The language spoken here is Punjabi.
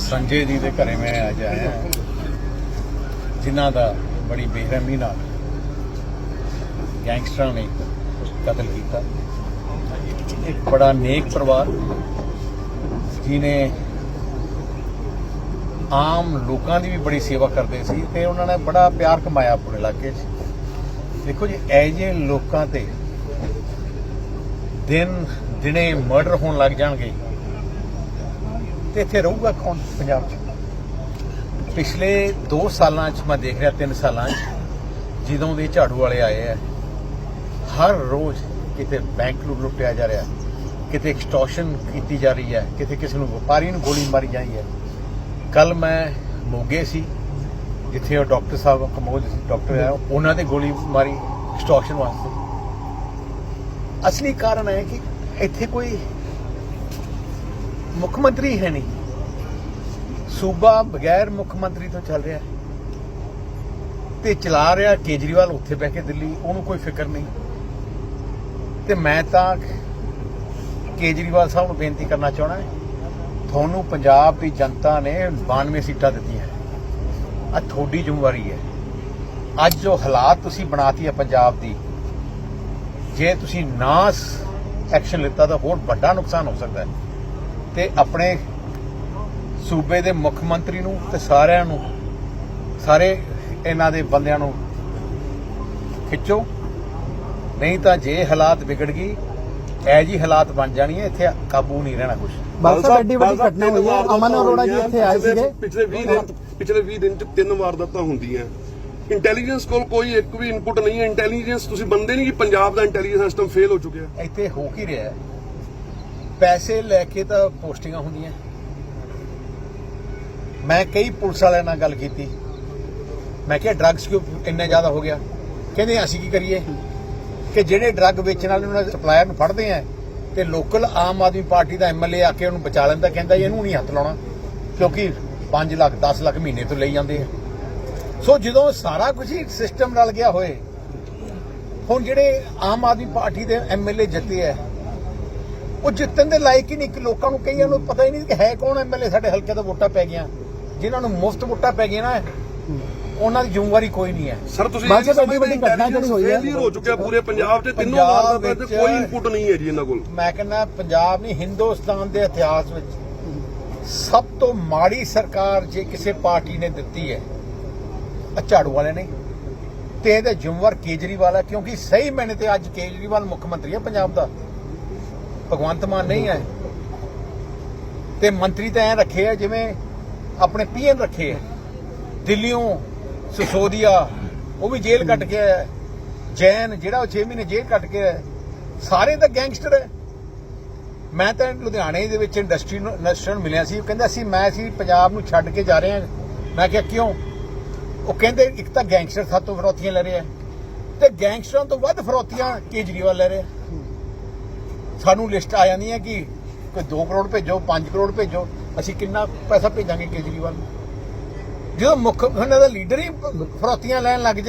ਸੰਜੇ ਜੀ ਦੇ ਘਰੇ ਮੈਂ ਅੱਜ ਆਇਆ ਜਿਨ੍ਹਾਂ ਦਾ ਬੜੀ ਬੇਰਹਿਮੀ ਨਾਲ ਗੈਂਗਸਟਰਾਂ ਨੇ ਕਤਲ ਕੀਤਾ। ਇੱਕ ਬੜਾ ਨੇਕ ਪਰਿਵਾਰ ਜਿਨੇ ਆਮ ਲੋਕਾਂ ਦੀ ਵੀ ਬੜੀ ਸੇਵਾ ਕਰਦੇ ਸੀ ਤੇ ਉਹਨਾਂ ਨੇ ਬੜਾ ਪਿਆਰ ਕਮਾਇਆ ਆਪਣੇ ਇਲਾਕੇ 'ਚ। ਦੇਖੋ ਜੀ ਐ ਜੇ ਲੋਕਾਂ ਤੇ ਦਿਨ ਦਿਨੇ ਮਰਡਰ ਹੋਣ ਲੱਗ ਜਾਣਗੇ। ਤੇ ਇੱਥੇ ਰਹੂਗਾ ਕੌਣ ਪੰਜਾਬ 'ਚ? ਪਿਛਲੇ 2 ਸਾਲਾਂ 'ਚ ਮੈਂ ਦੇਖ ਰਿਹਾ 3 ਸਾਲਾਂ 'ਚ, ਜਦੋਂ ਦੇ ਝਾੜੂ ਵਾਲੇ ਆਏ ਆ, ਹਰ ਰੋਜ਼ ਕਿਤੇ ਬੈਂਕ ਨੂੰ ਲੁੱਟਿਆ ਜਾ ਰਿਹਾ, ਕਿਤੇ ਐਕਸਟੋਰਸ਼ਨ ਕੀਤੀ ਜਾ ਰਹੀ ਹੈ, ਕਿਤੇ ਕਿਸੇ ਨੂੰ ਵਪਾਰੀ ਨੂੰ ਗੋਲੀ ਮਾਰੀ ਜਾਈ ਹੈ। ਕੱਲ ਮੈਂ ਮੋਗੇ ਸੀ, ਜਿੱਥੇ ਉਹ ਡਾਕਟਰ ਸਾਹਿਬ ਕਮੋਦ ਡਾਕਟਰ ਹੈ, ਉਹਨਾਂ ਤੇ ਗੋਲੀ ਮਾਰੀ ਐਕਸਟੋਰਸ਼ਨ ਵਾਸਤੇ। ਅਸਲੀ ਕਾਰਨ ਹੈ ਕਿ ਇੱਥੇ ਕੋਈ ਮੁੱਖ ਮੰਤਰੀ ਹੈ ਨਹੀਂ। ਸੂਬਾ ਬਗੈਰ ਮੁੱਖ ਮੰਤਰੀ ਤੋਂ ਚੱਲ ਰਿਹਾ। ਹੈ ਤੇ ਚਲਾ ਰਿਹਾ ਕੇਜਰੀਵਾਲ ਉੱਥੇ ਬਹਿ ਕੇ ਦਿੱਲੀ, ਉਹਨੂੰ ਕੋਈ ਫਿਕਰ ਨਹੀਂ। ਤੇ ਮੈਂ ਤਾਂ ਕੇਜਰੀਵਾਲ ਸਾਹਿਬ ਨੂੰ ਬੇਨਤੀ ਕਰਨਾ ਚਾਹਣਾ ਤੁਹਾਨੂੰ ਪੰਜਾਬ ਦੀ ਜਨਤਾ ਨੇ 92 ਸੀਟਾਂ ਦਿੱਤੀਆਂ। ਆ ਤੁਹਾਡੀ ਜ਼ਿੰਮੇਵਾਰੀ ਹੈ। ਅੱਜ ਜੋ ਹਾਲਾਤ ਤੁਸੀਂ ਬਣਾਤੀ ਹੈ ਪੰਜਾਬ ਦੀ, ਜੇ ਤੁਸੀਂ ਨਾ ਐਕਸ਼ਨ ਲਿੱਤਾ ਤਾਂ ਹੋਰ ਵੱਡਾ ਨੁਕਸਾਨ ਹੋ ਸਕਦਾ ਹੈ। ਤੇ ਆਪਣੇ ਸੂਬੇ ਦੇ ਮੁੱਖ ਮੰਤਰੀ ਨੂੰ ਤੇ ਸਾਰਿਆਂ ਨੂੰ ਸਾਰੇ ਇਹਨਾਂ ਦੇ ਬੰਦਿਆਂ ਨੂੰ ਖਿੱਚੋ। ਨਹੀਂ ਤਾਂ ਜੇ ਹਾਲਾਤ ਵਿਗੜ ਗਈ ਐ ਜੀ ਹਾਲਾਤ ਬਣ ਜਾਣੀ ਹੈ ਇੱਥੇ ਕਾਬੂ ਨਹੀਂ ਰਹਿਣਾ ਕੁਝ ਬਾਲ ਸਾਹਿਬ ਐਡੀ ਵੱਡੀ ਘਟਨਾ ਹੋਈ ਹੈ। ਅਮਨ ਅਰੋੜਾ ਜੀ ਇੱਥੇ ਆਏ ਪਿਛਲੇ- ਸੀਗੇ। ਪਿਛਲੇ 20 ਦਿਨ ਪਿਛਲੇ 20 ਦਿਨ ਚ ਤਿੰਨ ਵਾਰਦਾਤਾਂ ਹੁੰਦੀਆਂ ਇੰਟੈਲੀਜੈਂਸ ਕੋਲ ਕੋਈ ਇੱਕ ਵੀ ਇਨਪੁਟ ਨਹੀਂ ਹੈ। ਇੰਟੈਲੀਜੈਂਸ ਤੁਸੀਂ ਬੰਦੇ ਨਹੀਂ ਕਿ ਪੰਜਾਬ ਦਾ ਇੰਟੈਲੀਜੈਂਸ ਸਿਸਟਮ ਫੇਲ ਹੋ ਚੁੱਕਿਆ। ਇੱਥੇ ਹੋ ਕੀ ਰਿਹਾ ਹੈ? ਪੈਸੇ ਲੈ ਕੇ ਤਾਂ ਪੋਸਟਿੰਗਾਂ ਹੁੰਦੀਆਂ। ਮੈਂ ਕਈ ਪੁਲਿਸ ਵਾਲਿਆਂ ਨਾਲ ਗੱਲ ਕੀਤੀ। ਮੈਂ ਕਿਹਾ ਡਰੱਗਸ ਕਿਉਂ ਇੰਨਾ ਜ਼ਿਆਦਾ ਹੋ ਗਿਆ? ਕਹਿੰਦੇ, ਅਸੀਂ ਕੀ ਕਰੀਏ? ਕਿ ਜਿਹੜੇ ਡਰੱਗ ਵੇਚਣ ਵਾਲੇ ਉਹਨਾਂ ਦੇ ਸਪਲਾਇਰ ਨੂੰ ਫੜਦੇ ਆ ਤੇ ਲੋਕਲ ਆਮ ਆਦਮੀ ਪਾਰਟੀ ਦਾ ਐਮਐਲਏ ਆ ਕੇ ਉਹਨੂੰ ਬਚਾ ਲੈਂਦਾ, ਕਹਿੰਦਾ ਜੀ, ਇਹਨੂੰ ਨਹੀਂ ਹੱਥ ਲਾਉਣਾ, ਕਿਉਂਕਿ 5 ਲੱਖ 10 ਲੱਖ ਮਹੀਨੇ ਤੋਂ ਲਈ ਜਾਂਦੇ ਆ। ਸੋ ਜਦੋਂ ਸਾਰਾ ਕੁਝ ਹੀ ਸਿਸਟਮ ਰਲ ਗਿਆ ਹੋਏ, ਹੁਣ ਜਿਹੜੇ ਆਮ ਆਦਮੀ ਪਾਰਟੀ ਦੇ ਐਮਐਲਏ ਜਿੱਤੇ ਆ ਉਹ ਜਿੱਤਣ ਦੇ ਲਾਇਕ ਹੀ ਨਹੀਂ ਕਿ ਲੋਕਾਂ ਨੂੰ ਕਈਆਂ ਨੂੰ ਪਤਾ ਹੀ ਨਹੀਂ ਕਿ ਹੈ ਕੌਣ ਐਮਐਲਏ ਸਾਡੇ ਹਲਕੇ ਤੋਂ ਵੋਟਾਂ ਪੈ ਗਈਆਂ। ਜਿਨ੍ਹਾਂ ਨੂੰ ਮੁਫਤ ਵੋਟਾਂ ਪੈ ਗਈਆਂ ਨਾ ਉਹਨਾਂ ਦੀ ਜ਼ਿੰਮੇਵਾਰੀ ਕੋਈ ਨਹੀਂ ਹੈ। ਸਰ ਤੁਸੀਂ ਸਾਹਿਬ ਐਡੀ ਵੱਡੀ ਘਟਨਾ ਜਿਹੜੀ ਹੋਈ ਹੈ। ਫੇਲਿਅਰ ਹੋ ਚੁੱਕਿਆ ਪੂਰੇ ਪੰਜਾਬ 'ਚ ਤਿੰਨੋਂ ਤੇ ਵਿੱਚ- ਕੋਈ ਇਨਪੁਟ ਨਹੀਂ ਹੈ ਜੀ ਇਹਨਾਂ ਕੋਲ। ਮੈਂ ਕਹਿੰਦਾ ਪੰਜਾਬ ਨਹੀਂ ਹਿੰਦੁਸਤਾਨ ਦੇ ਇਤਿਹਾਸ ਵਿੱਚ ਸਭ ਤੋਂ ਮਾੜੀ ਸਰਕਾਰ ਜੇ ਕਿਸੇ ਪਾਰਟੀ ਨੇ ਦਿੱਤੀ ਹੈ ਆ ਝਾੜੂ ਵਾਲੇ ਨੇ। ਤੇ ਇਹਦੇ ਜ਼ਿੰਮੇਵਾਰ ਕੇਜਰੀਵਾਲ ਹੈ ਕਿਉਂਕਿ ਸਹੀ ਮੈਨੇ ਤੇ ਅੱਜ ਕੇਜਰੀਵਾਲ ਮੁੱਖ ਮੰਤਰੀ ਹੈ ਪੰਜਾਬ ਦਾ। ਭਗਵੰਤ ਮਾਨ ਨਹੀਂ ਹੈ ਤੇ ਮੰਤਰੀ ਤਾਂ ਐ ਰੱਖੇ ਆ ਜਿਵੇਂ ਆਪਣੇ ਪੀਐਮ ਰੱਖੇ ਆ। ਦਿੱਲੀੋਂ ਸਸੋਦੀਆ, ਉਹ ਵੀ ਜੇਲ੍ਹ ਕੱਟ ਕੇ ਆਇਆ। ਜੈਨ, ਜਿਹੜਾ ਉਹ 6 ਮਹੀਨੇ ਜੇਲ੍ਹ ਕੱਟ ਕੇ ਆਇਆ। ਸਾਰੇ ਤਾਂ ਗੈਂਗਸਟਰ ਹੈ ਮੈਂ ਤਾਂ ਲੁਧਿਆਣੇ ਦੇ ਵਿੱਚ ਇੰਡਸਟਰੀ ਨੂੰ ਇੰਡਸਟਰੀ ਨੂੰ ਮਿਲਿਆ ਸੀ। ਉਹ ਕਹਿੰਦਾ ਸੀ, ਮੈਂ ਸੀ ਪੰਜਾਬ ਨੂੰ ਛੱਡ ਕੇ ਜਾ ਰਹੇ ਹਾਂ। ਮੈਂ ਕਿਹਾ, ਕਿਉਂ? ਉਹ ਕਹਿੰਦੇ, ਇੱਕ ਤਾਂ ਗੈਂਗਸਟਰ ਸਾਤੋਂ ਫਰੋਤੀਆਂ ਲੈ ਰਹੇ। ਆ ਤੇ ਗੈਂਗਸਟਰਾਂ ਤੋਂ ਵੱਧ ਫਰੋਤੀਆਂ ਕੇਜਰੀਵਾਲ ਲੈ ਰਿਹਾ। ਸਾਨੂੰ ਲਿਸਟ ਆ ਜਾਂਦੀ ਹੈ ਕਿ ਕੋਈ 2 ਕਰੋੜ ਭੇਜੋ 5 ਕਰੋੜ ਭੇਜੋ, ਅਸੀਂ ਕਿੰਨਾ ਪੈਸਾ ਭੇਜਾਂਗੇ ਕੇਜਰੀਵਾਲ ਨੂੰ? ਜਦੋਂ ਮੁੱਖ ਉਹਨਾਂ ਦਾ ਲੀਡਰ ਹੀ ਫਰੋਤੀਆਂ ਲੈਣ ਲੱਗ ਜੇ